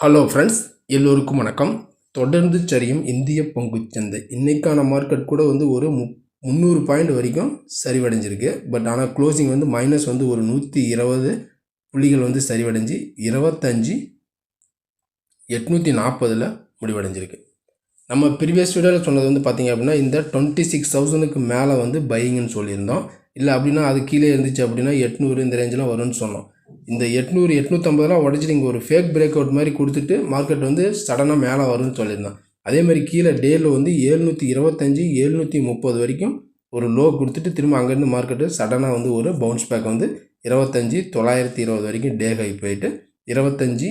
Hello friends எல்லோருக்கும் வணக்கம். தொடர்ந்து சரியும் இந்திய பங்குச்சந்தை இன்றைக்கான மார்க்கெட் கூட வந்து ஒரு மு முந்நூறு பாயிண்ட் வரைக்கும் சரிவடைஞ்சிருக்கு. பட் ஆனால் க்ளோசிங் வந்து மைனஸ் வந்து ஒரு நூற்றி இருபது புள்ளிகள் வந்து சரிவடைஞ்சு இருபத்தஞ்சி எட்நூற்றி நாற்பதில் முடிவடைஞ்சிருக்கு. நம்ம ப்ரீவியஸ் வீடியோவில் சொன்னது வந்து பார்த்திங்க அப்படின்னா இந்த டுவெண்ட்டி சிக்ஸ் தௌசண்ட்க்கு மேலே வந்து பையிங்னு சொல்லியிருந்தோம். இல்லை அப்படின்னா அது கீழே இருந்துச்சு அப்படின்னா எட்நூறு இந்த ரேஞ்செலாம் வரும்னு சொன்னோம். இந்த எட்நூறு எட்நூற்றம்பதுலாம் உடச்சி நீங்கள் ஒரு ஃபேக் பிரேக் அவுட் மாதிரி கொடுத்துட்டு மார்க்கெட் வந்து சடனாக மேலே வரும்னு சொல்லியிருந்தான். அதே மாதிரி கீழே டேயில் வந்து ஏழ்நூற்றி இருபத்தஞ்சி ஏழ்நூற்றி முப்பது வரைக்கும் ஒரு லோ கொடுத்துட்டு திரும்ப அங்கேருந்து மார்க்கெட்டு சடனாக வந்து ஒரு பவுன்ஸ் பேக் வந்து இருபத்தஞ்சி தொள்ளாயிரத்தி இருபது வரைக்கும் டே ஹை போயிட்டு இருபத்தஞ்சி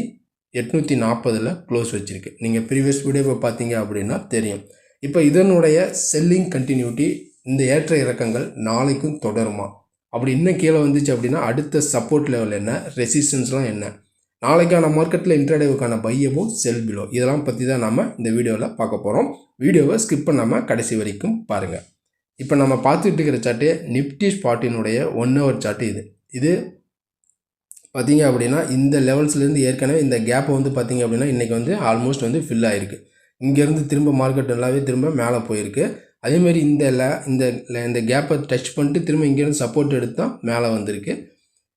எட்நூற்றி நாற்பதில் க்ளோஸ் வச்சுருக்கு. நீங்கள் ப்ரீவியஸ் வீடியோவை பார்த்தீங்க அப்படின்னா தெரியும். இப்போ இதனுடைய செல்லிங் கண்டினியூட்டி இந்த ஏற்ற இறக்கங்கள் நாளைக்கும் தொடருமா? அப்படி இன்னும் கீழே வந்துச்சு அப்படின்னா அடுத்த சப்போர்ட் லெவல் என்ன? ரெசிஸ்டன்ஸ்லாம் என்ன? நாளைக்கான மார்க்கெட்டில் இன்ட்ராடேவுக்கான பையவோ செல் பிலோ இதெல்லாம் பற்றி தான் நம்ம இந்த வீடியோவில் பார்க்க போகிறோம் வீடியோவை ஸ்கிப் பண்ணாமல் கடைசி வரைக்கும் பாருங்கள் இப்போ நம்ம பார்த்துட்டு இருக்கிற சார்ட்டு நிஃப்டி ஸ்பாட்டினுடைய ஒன் ஹவர் சார்ட்டு இது. இது பார்த்தீங்க அப்படின்னா இந்த லெவல்ஸ்லேருந்து ஏற்கனவே இந்த கேப்பை வந்து பார்த்தீங்க அப்படின்னா இன்றைக்கி வந்து ஆல்மோஸ்ட் வந்து ஃபில் ஆகிருக்கு இங்கேருந்து திரும்ப மார்க்கெட் நல்லாவே திரும்ப மேலே போயிருக்கு. அதேமாரி இந்த லே இந்த இந்த கேப்பை டச் பண்ணிட்டு திரும்ப இங்கேருந்து சப்போர்ட் எடுத்து தான் மேலே வந்திருக்கு.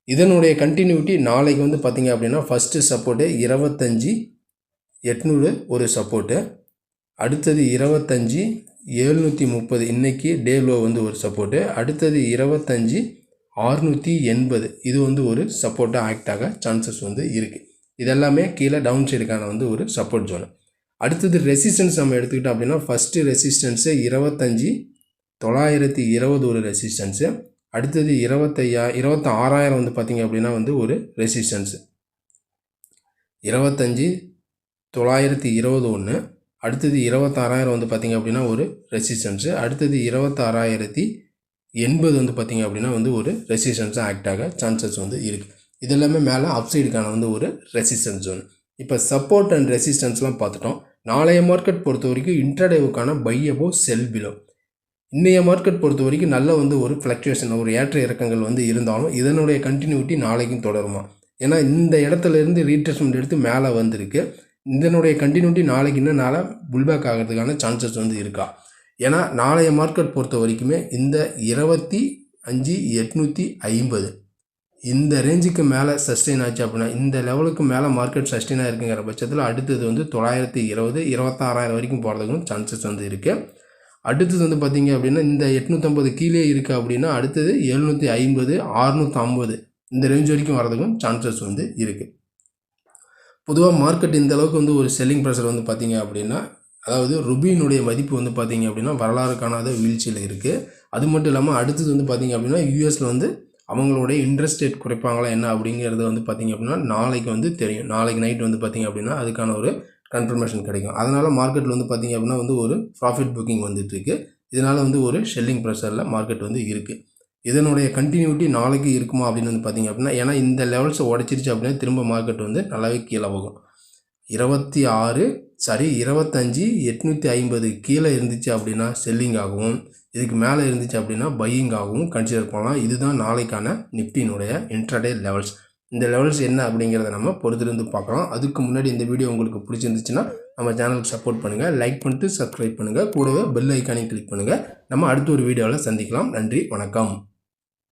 இதனுடைய கண்டினியூட்டி நாளைக்கு வந்து பார்த்திங்க அப்படின்னா ஃபஸ்ட்டு சப்போர்ட்டு இருபத்தஞ்சி எட்நூறு ஒரு சப்போர்ட்டு அடுத்தது இருபத்தஞ்சி எழுநூற்றி முப்பது இன்றைக்கி டே லோ வந்து ஒரு சப்போர்ட்டு அடுத்தது இருபத்தஞ்சி ஆறுநூற்றி எண்பது இது வந்து ஒரு சப்போர்ட்டாக ஆக்ட் ஆக சான்சஸ் வந்து இருக்குது இதெல்லாமே கீழே டவுன் சைடுக்கான வந்து ஒரு சப்போர்ட் ஜோனு அடுத்தது ரெசிஸ்டன்ஸ் நம்ம எடுத்துக்கிட்டோம் அப்படின்னா ஃபஸ்ட்டு ரெசிஸ்டன்ஸு இருபத்தஞ்சி தொள்ளாயிரத்தி இருபது ஒரு ரெசிஸ்டன்ஸு அடுத்தது இருபத்தையா இருபத்தி ஆறாயிரம் வந்து பார்த்திங்க அப்படின்னா வந்து ஒரு ரெசிஸ்டன்ஸு இருபத்தஞ்சி தொள்ளாயிரத்தி இருபது ஒன்று அடுத்தது இருபத்தாறாயிரம் வந்து பார்த்திங்க அப்படின்னா ஒரு ரெசிஸ்டன்ஸு அடுத்தது இருபத்தாறாயிரத்தி எண்பது வந்து பார்த்திங்க அப்படின்னா வந்து ஒரு ரெசிஸ்டன்ஸாக ஆக்ட் ஆக சான்சஸ் வந்து இருக்குது இது எல்லாமே மேலே அப்சைடுக்கான வந்து ஒரு ரெசிஸ்டன்ஸ் ஒன்று இப்போ சப்போர்ட் அண்ட் ரெசிஸ்டன்ஸ்லாம் பார்த்துட்டோம். நாளைய மார்க்கெட் பொறுத்த வரைக்கும் இன்ட்ராடேவுக்கான பையபோ செல் பிலோ இன்றைய மார்க்கெட் பொறுத்த வரைக்கும் நல்ல வந்து ஒரு ஃப்ளக்சுவேஷன் ஒரு ஏற்ற இறக்கங்கள் வந்து இருந்தாலும் இதனுடைய கண்டினியூட்டி நாளைக்கும் தொடருமா? ஏன்னா இந்த இடத்துல இருந்து ரீட்ரெஸ்மெண்ட் எடுத்து மேலே வந்திருக்கு. இதனுடைய கண்டினியூட்டி நாளைக்கு இன்னும் நாளை புல்பேக் ஆகிறதுக்கான சான்சஸ் வந்து இருக்கா? ஏன்னா நாளைய மார்க்கெட் பொறுத்த வரைக்குமே இந்த இருபத்தி அஞ்சு எட்நூற்றி ஐம்பது இந்த ரேஞ்சுக்கு மேலே சஸ்டெயின் ஆச்சு அப்படின்னா இந்த லெவலுக்கு மேலே மார்க்கெட் சஸ்டெயின் ஆகிருக்குங்கிற பட்சத்தில் அடுத்தது வந்து தொள்ளாயிரத்தி இருபது இருபத்தாறாயிரம் வரைக்கும் போகிறதுக்கும் சான்சஸ் வந்து இருக்குது அடுத்தது வந்து பார்த்திங்க அப்படின்னா இந்த எட்நூற்றம்பது கீழே இருக்குது அப்படின்னா அடுத்தது எழுநூற்றி ஐம்பது அறுநூற்றம்பது இந்த ரேஞ்ச் வரைக்கும் வரதுக்கும் சான்சஸ் வந்து இருக்குது பொதுவாக மார்க்கெட் இந்த அளவுக்கு வந்து ஒரு செல்லிங் ப்ரெஷர் வந்து பார்த்தீங்க அப்படின்னா அதாவது ருபியினுடைய மதிப்பு வந்து பார்த்திங்க அப்படின்னா வரலாறு காணாத வீழ்ச்சியில் இருக்குது அது மட்டும் இல்லாமல் அடுத்தது வந்து பார்த்திங்க அப்படின்னா யூஎஸில் வந்து அவங்களுடைய இன்ட்ரெஸ்ட் ரேட் குறைப்பாங்களா என்ன அப்படிங்கிறது வந்து பார்த்திங்க அப்படின்னா நாளைக்கு வந்து தெரியும். நாளைக்கு நைட் வந்து பார்த்தீங்க அப்படின்னா அதுக்கான ஒரு கன்ஃபர்மேஷன் கிடைக்கும். அதனால் மார்க்கெட்டில் வந்து பார்த்திங்க அப்படின்னா வந்து ஒரு ப்ராஃபிட் புக்கிங் வந்துட்டுருக்கு. இதனால் வந்து ஒரு ஷெல்லிங் ப்ரெஷரில் மார்க்கெட் வந்து இருக்குது இதனுடைய கண்டினியூட்டி நாளைக்கு இருக்குமா அப்படின்னு வந்து பார்த்தீங்க அப்படின்னா ஏன்னா இந்த லெவல்ஸை உடச்சிருச்சு அப்படின்னா திரும்ப மார்க்கெட் வந்து நல்லாவே கீழே போகும். இருபத்தி ஆறு சாரி இருபத்தஞ்சி எட்நூற்றி ஐம்பது கீழே இருந்துச்சு அப்படின்னா செல்லிங் ஆகும். இதுக்கு மேலே இருந்துச்சு அப்படின்னா பையிங் ஆகவும் கன்சிடர் பண்ணலாம். இதுதான் நாளைக்கான நிஃப்டினுடைய இன்ட்ராடே லெவல்ஸ் இந்த லெவல்ஸ் என்ன அப்படிங்கிறத நம்ம பொறுத்திருந்து பார்க்கலாம். அதுக்கு முன்னாடி இந்த வீடியோ உங்களுக்கு பிடிச்சிருந்துச்சுன்னா நம்ம சேனலுக்கு சப்போர்ட் பண்ணுங்கள் லைக் பண்ணிட்டு சப்ஸ்கிரைப் பண்ணுங்கள் கூடவே பெல் ஐக்கானையும் கிளிக் பண்ணுங்கள் நம்ம அடுத்த ஒரு வீடியோவில் சந்திக்கலாம். நன்றி வணக்கம்.